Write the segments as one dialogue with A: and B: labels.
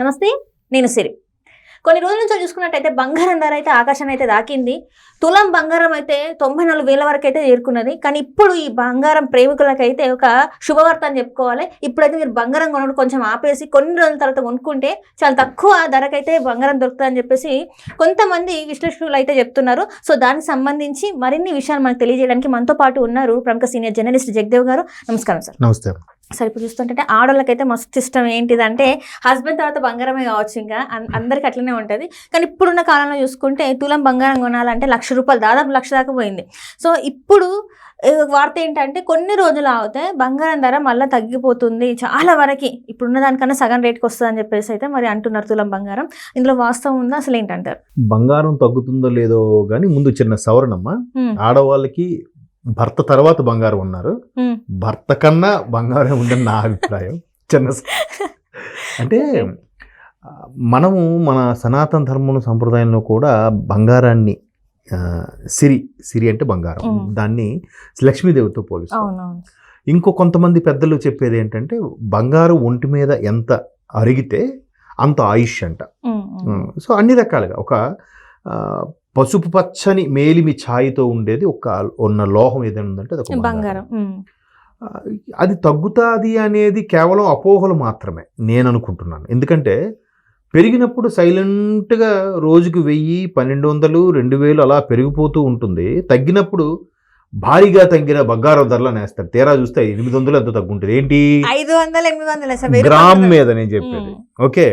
A: నమస్తే నేను సిరి. కొన్ని రోజుల నుంచి చూసుకున్నట్టయితే బంగారం ధర అయితే ఆకాశం అయితే దాకింది. తులం బంగారం అయితే తొంభై నాలుగు వేల వరకు అయితే చేరుకున్నది. కానీ ఇప్పుడు ఈ బంగారం ప్రేమికులకైతే ఒక శుభవార్త అని చెప్పుకోవాలి. ఇప్పుడైతే మీరు బంగారం కొనడం కొంచెం ఆపేసి కొన్ని రోజుల తర్వాత కొనుక్కుంటే చాలా తక్కువ ధరకైతే బంగారం దొరుకుతుందని చెప్పేసి కొంతమంది విశ్లేషకులు అయితే చెప్తున్నారు. సో దానికి సంబంధించి మరిన్ని విషయాలు మనకు తెలియజేయడానికి మనతో పాటు ఉన్నారు ప్రముఖ సీనియర్ జర్నలిస్ట్ జగదేవ్ గారు. నమస్కారం సార్.
B: నమస్తే
A: సరే ఇప్పుడు చూస్తుంటే ఆడవాళ్ళకైతే మస్తు ఇష్టం. ఏంటిదంటే హస్బెండ్ తర్వాత బంగారమే కావచ్చు ఇంకా. అందరికి అట్లనే ఉంటుంది. కానీ ఇప్పుడున్న కాలంలో చూసుకుంటే తులం బంగారం కొనాలంటే లక్ష రూపాయలు దాదాపు లక్ష దాకా పోయింది. సో ఇప్పుడు వార్త ఏంటంటే కొన్ని రోజులు అవుతే బంగారం ధర మళ్ళీ తగ్గిపోతుంది చాలా వరకు. ఇప్పుడున్న దానికన్నా సగం రేట్కి వస్తుంది అని చెప్పేసి అయితే మరి అంటున్నారు తులం బంగారం. ఇందులో వాస్తవం ఉందా? అసలు ఏంటంటారు
B: బంగారం తగ్గుతుందో లేదో కానీ ముందు చిన్న సవరణమ్మ. ఆడవాళ్ళకి భర్త తర్వాత బంగారం ఉన్నారు. భర్త కన్నా బంగారం ఉందని నా అభిప్రాయం. చిన్న అంటే మనము మన సనాతన ధర్మం సంప్రదాయంలో కూడా బంగారాన్ని సిరి సిరి అంటే బంగారం. దాన్ని లక్ష్మీదేవితో పోలుస్తాం ఇంకో కొంతమంది పెద్దలు చెప్పేది ఏంటంటే బంగారం ఒంటి మీద ఎంత అరిగితే అంత ఆయుష్ అంట. సో అన్ని రకాలుగా ఒక పసుపు పచ్చని మేలిమి ఛాయితో ఉండేది ఒక ఉన్న లోహం ఏదైనా ఉందంటే అది బంగారం. అది తగ్గుతుంది అనేది కేవలం అపోహలు మాత్రమే నేను అనుకుంటున్నాను ఎందుకంటే పెరిగినప్పుడు సైలెంట్గా రోజుకి వెయ్యి పన్నెండు వందలు రెండు వేలు అలా పెరిగిపోతూ ఉంటుంది. తగ్గినప్పుడు భారీగా తగ్గిన బంగారం ధరలు నేస్తారు తీరా చూస్తే ఎనిమిది వందలు ఎంత తగ్గుంటుంది? ఏంటి?
A: ఐదు వందలు ఎనిమిది వందలు
B: గ్రామ్. మీద నేను చెప్పేది. ఓకే.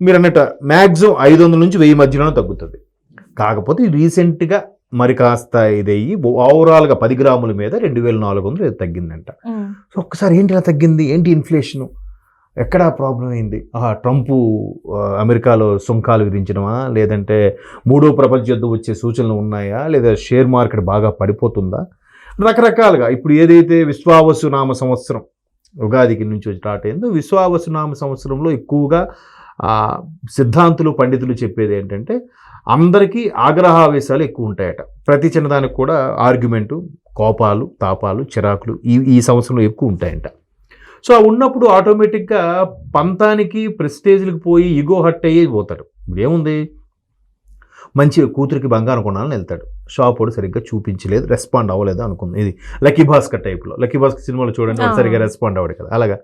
B: మీరు అన్నట్టు మ్యాక్సిమం ఐదు వందల నుంచి వెయ్యి మధ్యలోనే తగ్గుతుంది. కాకపోతే రీసెంట్గా మరి కాస్త ఇదయ్యి ఓవరాల్గా పది గ్రాముల మీద రెండు వేల నాలుగు వందలు తగ్గిందంట. సో ఒక్కసారి ఏంటి ఇలా తగ్గింది? ఏంటి ఇన్ఫ్లేషను? ఎక్కడ ప్రాబ్లం అయింది? ట్రంపు అమెరికాలో సుంకాలు విధించడమా? లేదంటే మూడో ప్రపంచ యుద్ధం వచ్చే సూచనలు ఉన్నాయా? లేదా షేర్ మార్కెట్ బాగా పడిపోతుందా? రకరకాలుగా ఇప్పుడు ఏదైతే విశ్వావసు నామ సంవత్సరం ఉగాదికి నుంచి స్టార్ట్ అయిందో విశ్వావసు నామ సంవత్సరంలో ఎక్కువగా సిద్ధాంతులు పండితులు చెప్పేది ఏంటంటే అందరికీ ఆగ్రహావేశాలు ఎక్కువ ఉంటాయట. ప్రతి చిన్నదానికి కూడా ఆర్గ్యుమెంటు కోపాలు తాపాలు చిరాకులు ఈ ఈ సంవత్సరంలో ఎక్కువ ఉంటాయంట. సో ఆ ఉన్నప్పుడు ఆటోమేటిక్గా పంతానికి ప్రెస్టేజ్లకు పోయి ఇగో హట్ అయ్యి పోతాడు. ఇప్పుడు ఏముంది మంచి కూతురికి బంగారం కొనాలని వెళ్తాడు. షాప్ వాడు సరిగ్గా చూపించలేదు రెస్పాండ్ అవ్వలేదు అనుకుంది. ఇది లక్కీ భాస్కర్ టైప్లో. లక్కీ భాస్కర్ సినిమాలో చూడండి. సరిగ్గా రెస్పాండ్ అవ్వడు కదా. అలాగా?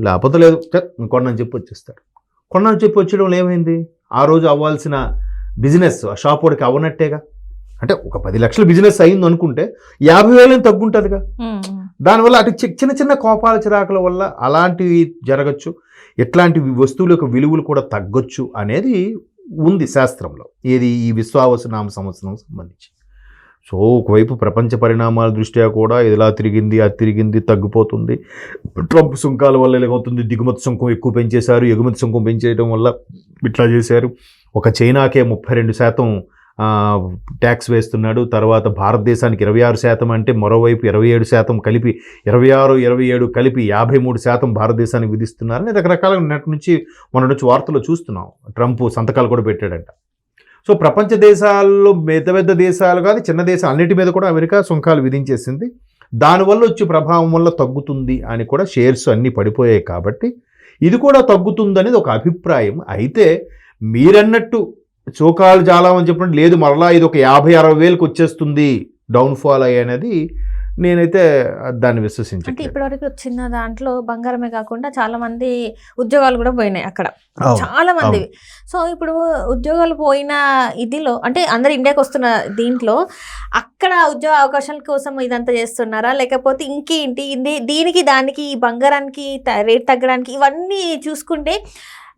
B: లేకపోతే లేదు. చట్, కొన్నాను చెప్పి వచ్చేస్తాడు కొన్నాను చెప్పి వచ్చేయడం ఏమైంది? ఆ రోజు అవ్వాల్సిన బిజినెస్ ఆ షాప్ వాడికి అవ్వనట్టేగా? అంటే ఒక పది లక్షల బిజినెస్ అయింది అనుకుంటే యాభై వేలు తగ్గుంటుందిగా. దానివల్ల అటు చిన్న చిన్న కోపాల చిరాకుల వల్ల అలాంటివి జరగచ్చు. ఇట్లాంటి వస్తువుల యొక్క విలువలు కూడా తగ్గొచ్చు అనేది ఉంది శాస్త్రంలో. ఏది ఈ విశ్వావసు నామ సంవత్సరం సంబంధించి. సో ఒకవైపు ప్రపంచ పరిణామాల దృష్ట్యా కూడా ఇలా తిరిగింది అది తిరిగింది తగ్గిపోతుంది. ట్రంప్ సుంకాల వల్ల ఇలాగవుతుంది దిగుమతి సుంకం ఎక్కువ పెంచేశారు ఎగుమతి సుంకం పెంచేయడం వల్ల ఇట్లా చేశారు. ఒక చైనాకే ముప్పై రెండు శాతం ట్యాక్స్ వేస్తున్నాడు. తర్వాత భారతదేశానికి ఇరవై ఆరు శాతం అంటే మరోవైపు ఇరవై ఏడు శాతం కలిపి ఇరవై ఆరు ఇరవై ఏడు కలిపి యాభై మూడు శాతం భారతదేశానికి విధిస్తున్నారని రకరకాల నెట్ నుంచి మొన్న నుంచి వార్తలు చూస్తున్నాం. ట్రంప్ సంతకాలు కూడా పెట్టాడంట. సో ప్రపంచ దేశాల్లో పెద్ద పెద్ద దేశాలు కాదు చిన్న దేశాలు అన్నిటి మీద కూడా అమెరికా సుంకాలు విధించేసింది. దానివల్ల వచ్చే ప్రభావం వల్ల తగ్గుతుంది అని కూడా షేర్స్ అన్నీ పడిపోయాయి కాబట్టి ఇది కూడా తగ్గుతుందనేది ఒక అభిప్రాయం. అయితే మీరన్నట్టు చోకాలు జాలం అని లేదు మరలా ఇది ఒక యాభై అరవై వేలకు వచ్చేస్తుంది డౌన్ఫాల్ అయ్యేది నేనైతే దాన్ని
A: అంటే
B: విశ్వసించట్లేదు
A: ఇప్పటివరకు వచ్చిన దాంట్లో బంగారమే కాకుండా చాలా మంది ఉద్యోగాలు కూడా పోయినాయి అక్కడ. చాలా మంది. సో ఇప్పుడు ఉద్యోగాలు పోయిన ఇదిలో అంటే అందరు ఇండియాకి వస్తున్న దీంట్లో అక్కడ ఉద్యోగ అవకాశాల కోసం ఇదంతా చేస్తున్నారా? లేకపోతే ఇంకేంటి? ఇది- దీనికి దానికి ఈ బంగారానికి రేట్ తగ్గడానికి ఇవన్నీ చూసుకుంటే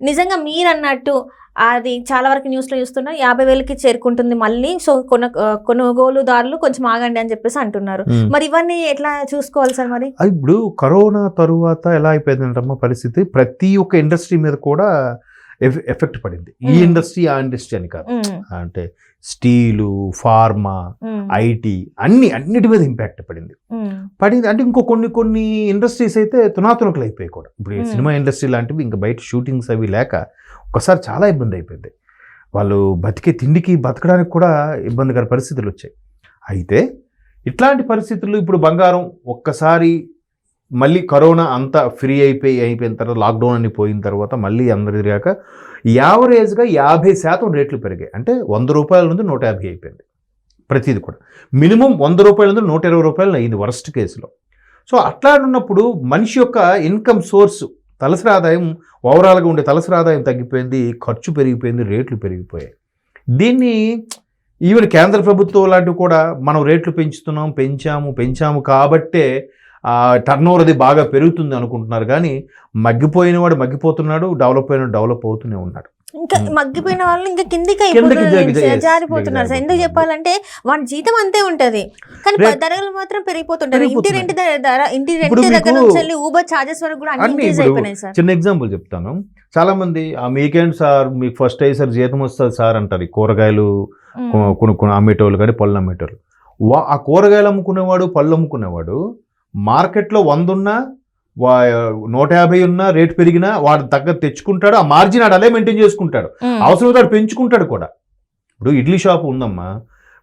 A: నిజంగా మీరు అన్నట్టు అది చాలా వరకు న్యూస్లో చూస్తున్నా యాభై వేలకి చేరుకుంటుంది మళ్ళీ. సో కొన కొనుగోలుదారులు కొంచెం ఆగండి అని చెప్పేసి అంటున్నారు. మరి ఇవన్నీ ఎట్లా చూసుకోవాలి సార్ మరి?
B: ఇప్పుడు కరోనా తరువాత ఎలా అయిపోయిందంటమ్మా పరిస్థితి? ప్రతి ఒక్క ఇండస్ట్రీ మీద కూడా ఎఫెక్ట్ పడింది. ఈ. ఇండస్ట్రీ ఆ ఇండస్ట్రీ అని కాదు. అంటే స్టీలు ఫార్మా ఐటీ అన్ని అన్నిటి మీద ఇంపాక్ట్ పడింది. పడింది. అంటే ఇంకో కొన్ని కొన్ని ఇండస్ట్రీస్ అయితే తునాతునకలు అయిపోయాయి కూడా. ఇప్పుడు. సినిమా ఇండస్ట్రీ లాంటివి ఇంకా బయట షూటింగ్స్ అవి లేక ఒకసారి చాలా ఇబ్బంది అయిపోయింది. వాళ్ళు బతికే తిండికి బతకడానికి కూడా ఇబ్బందికర పరిస్థితులు వచ్చాయి. అయితే ఇట్లాంటి పరిస్థితుల్లో ఇప్పుడు బంగారం ఒక్కసారి మళ్ళీ కరోనా అంతా ఫ్రీ అయిపోయి అయిపోయిన తర్వాత లాక్డౌన్ అని పోయిన తర్వాత మళ్ళీ అందరి తిరిగాక యావరేజ్గా యాభై శాతం రేట్లు పెరిగాయి. అంటే వంద రూపాయల నుండి నూట యాభై అయిపోయింది. ప్రతిది కూడా. మినిమం వంద రూపాయల నుండి నూట ఇరవై రూపాయలు అయింది వరస్ట్ కేసులో. సో అట్లా ఉన్నప్పుడు మనిషి యొక్క ఇన్కమ్ సోర్స్ తలసరి ఆదాయం ఓవరాల్గా ఉండే తలసరి ఆదాయం తగ్గిపోయింది ఖర్చు పెరిగిపోయింది రేట్లు పెరిగిపోయాయి. దీన్ని ఈవెన్ కేంద్ర ప్రభుత్వం లాంటివి కూడా మనం రేట్లు పెంచుతున్నాం పెంచాము పెంచాము కాబట్టే టర్న్ ఓవర్ అది బాగా పెరుగుతుంది అనుకుంటున్నారు. కానీ మగ్గిపోయిన వాడు మగ్గిపోతున్నాడు డెవలప్ అయిన డెవలప్ అవుతూనే ఉన్నాడు.
A: ఇంకా. మగ్గిపోయిన వాళ్ళు ఇంకా కిందికి జారిపోతున్నారు. సార్ ఎందుకు. చెప్పాలంటే వాడి జీతం అంతే ఉంటది. కానీ ధరలు మాత్రం పెరిగిపోతుంటారు. ఇంటి. రెంట్ ధర- ఇంటి రెంట్ దగ్గర నుంచి వెళ్ళి ఊబర్ చార్జెస్ వరకు కూడా అన్ని ఇంక్రీజ్ అయిపోయినాయి సార్
B: చిన్న ఎగ్జాంపుల్ చెప్తాను. చాలా మంది ఆ మీకేంటి సార్? మీకు ఫస్ట్ అయ్యి సార్ జీతం వస్తుంది సార్ అంటారు కూరగాయలు కొనుక్కుని అమ్మేటోళ్ళు కానీ పళ్ళు అమ్మేటోళ్ళు. ఆ కూరగాయలు అమ్ముకునేవాడు పళ్ళు అమ్ముకునేవాడు మార్కెట్లో వంద ఉన్నా వా నూట యాభై ఉన్నా రేటు పెరిగినా వాడు దగ్గర తెచ్చుకుంటాడు ఆ మార్జిన్ ఆడు అదే మెయింటైన్ చేసుకుంటాడు. అవసరం వాడు పెంచుకుంటాడు కూడా. ఇప్పుడు ఇడ్లీ షాప్ ఉందమ్మా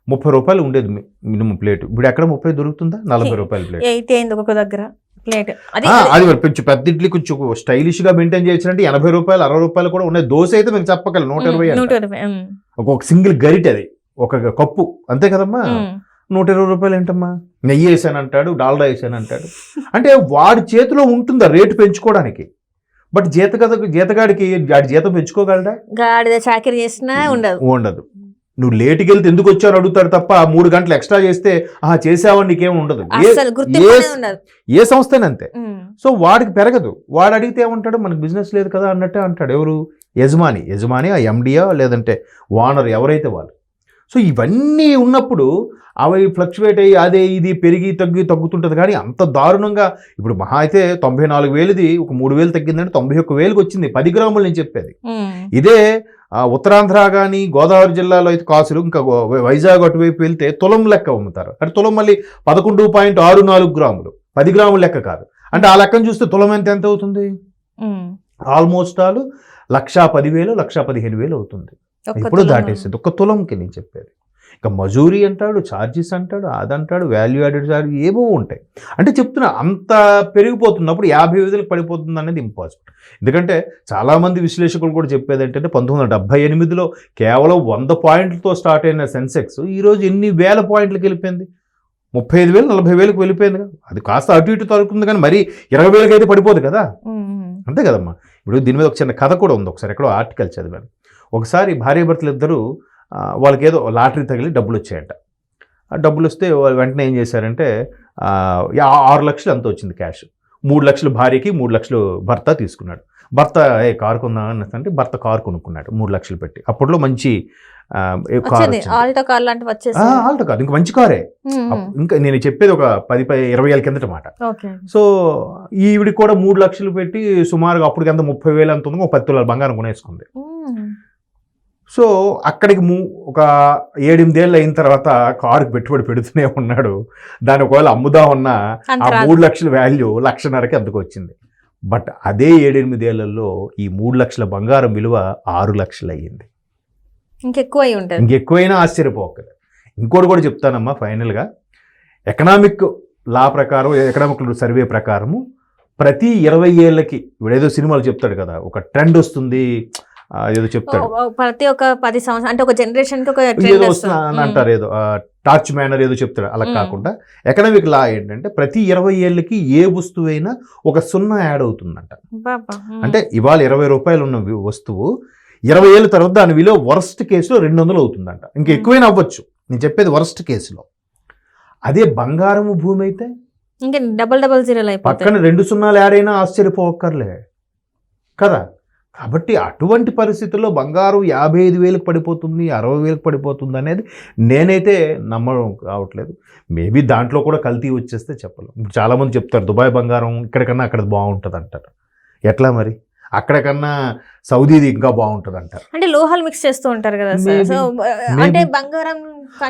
B: ముప్పై రూపాయలు ఉండేది మినిమం ప్లేట్. ఇప్పుడు ఎక్కడ ముప్పై దొరుకుతుందా? నలభై రూపాయల ప్లేట్.
A: ఒక్కొక్క దగ్గర ప్లేట్. అది
B: కొంచెం పెద్ద ఇడ్లీ కొంచెం స్టైలిష్గా మెయింటైన్ చేయాలంటే ఎనభై రూపాయలు అరవై రూపాయలు కూడా ఉన్నాయి. దోశ అయితే మీకు చెప్పగలను నూట ఇరవై. ఒక సింగిల్ గరిట అది. ఒక కప్పు. అంతే కదమ్మా. నూట ఇరవై రూపాయలు ఏంటమ్మా? నెయ్యి వేసాను అంటాడు డాల్డా వేసాను అంటాడు. అంటే వాడి చేతిలో ఉంటుందా రేటు పెంచుకోవడానికి? బట్ జీతగద జీతగాడికి వాడి జీతం పెంచుకోగలడా?
A: గాడిద చాకరీ చేసినా ఉండదు.
B: ఉండదు. నువ్వు లేటుకి వెళ్తే ఎందుకు వచ్చావు అడుగుతాడు తప్ప ఆ మూడు గంటలు ఎక్స్ట్రా చేస్తే ఆ చేసావని నీకేం ఉండదు. ఏ సంస్థనంతే
A: Hmm.
B: సో వాడికి పెరగదు. వాడు అడిగితే ఏమంటాడు? మనకు బిజినెస్ లేదు కదా అన్నట్టే అంటాడు. ఎవరు? యజమాని. యజమాని ఆ ఎండియా లేదంటే ఓనర్ ఎవరైతే వాళ్ళు? సో ఇవన్నీ ఉన్నప్పుడు అవి ఫ్లక్చువేట్ అయ్యి అదే ఇది పెరిగి తగ్గి తగ్గుతుంటుంది. కానీ అంత దారుణంగా ఇప్పుడు మహా అయితే తొంభై నాలుగు వేలుది ఒక మూడు వేలు తగ్గిందంటే తొంభై ఒక్క వేలకు వచ్చింది. పది గ్రాములు నేను చెప్పేది. ఇదే ఉత్తరాంధ్ర కానీ గోదావరి జిల్లాలో అయితే కాసులు ఇంకా వైజాగ్ అటువైపు వెళ్తే తులం లెక్క అమ్ముతారు. అంటే తులం మళ్ళీ పదకొండు పాయింట్ ఆరు నాలుగు గ్రాములు. పది గ్రాముల లెక్క కాదు. అంటే ఆ లెక్కను చూస్తే తులం ఎంత ఎంత అవుతుంది. ఆల్మోస్ట్ ఆల్ లక్షా పదివేలు లక్షా పదిహేను వేలు అవుతుంది. ఇప్పుడు. దాటేసింది ఒక తులంకి నేను చెప్పేది. ఇక మజూరీ అంటాడు ఛార్జెస్ అంటాడు అదంటాడు వాల్యూ యాడెడ్ ఛార్జ్ ఏవో ఉంటాయి. అంటే చెప్తున్నా అంత పెరిగిపోతున్నప్పుడు యాభై వేలకు పడిపోతుంది అనేది ఇంపాసిబుల్ ఎందుకంటే చాలామంది విశ్లేషకులు కూడా చెప్పేది ఏంటంటే పంతొమ్మిది వందల డెబ్బై ఎనిమిదిలో కేవలం వంద పాయింట్లతో స్టార్ట్ అయిన సెన్సెక్స్ ఈరోజు ఎన్ని వేల పాయింట్లకు వెళ్ళిపోయింది? ముప్పై ఐదు వేలు నలభై వేలకు వెళ్ళిపోయింది కదా. అది కాస్త అటు ఇటు తరుకుంది కానీ మరి ఇరవై వేలకి అయితే పడిపోదు కదా. అంతే కదమ్మా. ఇప్పుడు దీని మీద ఒక చిన్న కథ కూడా ఉంది. ఒకసారి ఎక్కడో ఆర్టికల్ చదివాను. ఒకసారి భార్యాభర్తలు ఇద్దరు వాళ్ళకి ఏదో లాటరీ తగిలి డబ్బులు వచ్చాయంట. డబ్బులు వస్తే వాళ్ళు వెంటనే ఏం చేశారంటే ఆరు లక్షలు అంత వచ్చింది క్యాష్. మూడు లక్షలు భార్యకి మూడు లక్షలు భర్త తీసుకున్నాడు. భర్త ఏ కారు కొందామని అంటే భర్త కారు కొనుక్కున్నాడు మూడు లక్షలు పెట్టి. అప్పట్లో మంచి కారు.
A: ఆల్టో కార్ లాంటివి వచ్చేసి
B: ఆ, ఆల్టో కాదు ఇంకా మంచి కారే. ఇంకా నేను చెప్పేది ఒక పది పది ఇరవై ఏళ్ళ కిందట మాట. సో ఈవిడికి కూడా మూడు లక్షలు పెట్టి సుమారుగా అప్పటికి ఎంత ముప్పై వేలు ఎంత ఉందో ఒక పది తులాల బంగారం కొనేసుకుంది. సో అక్కడికి మూ ఒక ఏడెనిమిదేళ్ళు అయిన తర్వాత కారుకి పెట్టుబడి పెడుతూనే ఉన్నాడు. దాని ఒకవేళ అమ్ముదా ఉన్నా ఆ మూడు లక్షల వాల్యూ లక్షన్నరకి అందుకు వచ్చింది బట్ అదే ఏడెనిమిదేళ్ళలో ఈ మూడు లక్షల బంగారం విలువ ఆరు లక్షలు అయ్యింది
A: ఇంకెక్కువ ఉంటుంది.
B: ఇంకెక్కువైనా ఆశ్చర్యపోకలేదు ఇంకోటి కూడా చెప్తానమ్మా ఫైనల్గా. ఎకనామిక్ లా ప్రకారం ఎకనామిక్ సర్వే ప్రకారము ప్రతి ఇరవై ఏళ్ళకి వీడేదో సినిమాలు చెప్తాడు కదా ఒక ట్రెండ్ వస్తుంది ఏదో చెప్తాడు.
A: ప్రతి ఒక్క పది సంవత్సరం అంటే ఒక జనరేషన్
B: ఏదో అని అంటారు ఏదో టార్చ్ మ్యానర్ ఏదో చెప్తాడు. అలా. కాకుండా ఎకనామిక్ లా ఏంటంటే ప్రతి ఇరవై ఏళ్ళకి ఏ వస్తువైనా ఒక సున్నా యాడ్ అవుతుందంట. అంటే ఇవాళ ఇరవై రూపాయలు ఉన్న వస్తువు ఇరవై ఏళ్ళ తర్వాత దాని విలువ వరస్ట్ కేసులో రెండు వందలు అవుతుందంట. ఇంకా. ఎక్కువైనా అవ్వచ్చు. నేను చెప్పేది వరస్ట్ కేసులో అదే బంగారము భూమి అయితే
A: ఇంకా డబల్ డబల్ అయిపోతాయి.
B: పక్కన రెండు సున్నాలు యాడ్ అయినా ఆశ్చర్యపోక్కర్లే. కదా? కాబట్టి అటువంటి పరిస్థితుల్లో బంగారం యాభై ఐదు వేలకు పడిపోతుంది అరవై వేలకు పడిపోతుంది అనేది నేనైతే నమ్మడం కావట్లేదు. మేబీ దాంట్లో కూడా కల్తీ వచ్చేస్తే చెప్పలేం. చాలామంది చెప్తారు దుబాయ్ బంగారం ఇక్కడికన్నా అక్కడ బాగుంటుంది అంటారు. ఎట్లా మరి? అక్కడికన్నా సౌదీది ఇంకా బాగుంటుంది అంటారు.
A: అంటే లోహాలు మిక్స్ చేస్తూ ఉంటారు కదా. అంటే బంగారం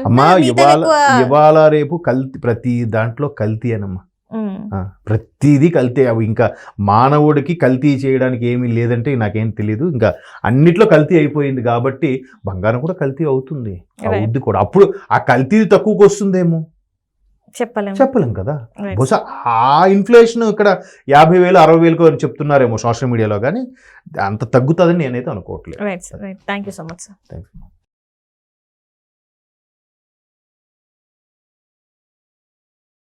B: అమ్మా ఇవాళ ఇవాళ రేపు కల్తీ ప్రతి దాంట్లో కల్తీ అనమ్మా. ప్రతిదీ కల్తీ అవి. ఇంకా మానవుడికి కల్తీ చేయడానికి ఏమీ లేదంటే నాకేం తెలియదు ఇంకా అన్నిట్లో కల్తీ అయిపోయింది కాబట్టి బంగారం కూడా కల్తీ అవుతుంది. అవుద్ది కూడా. అప్పుడు ఆ కల్తీ తక్కువకి వస్తుందేమో?
A: చెప్పలేము.
B: చెప్పలేం కదా. బహుశా ఆ ఇన్ఫ్లేషన్ ఇక్కడ యాభై వేలు అరవై వేలకు అని చెప్తున్నారేమో సోషల్ మీడియాలో కానీ అంత తగ్గుతుందని నేనైతే అనుకోవట్లేదు.
A: Thank you so much sir
B: thanks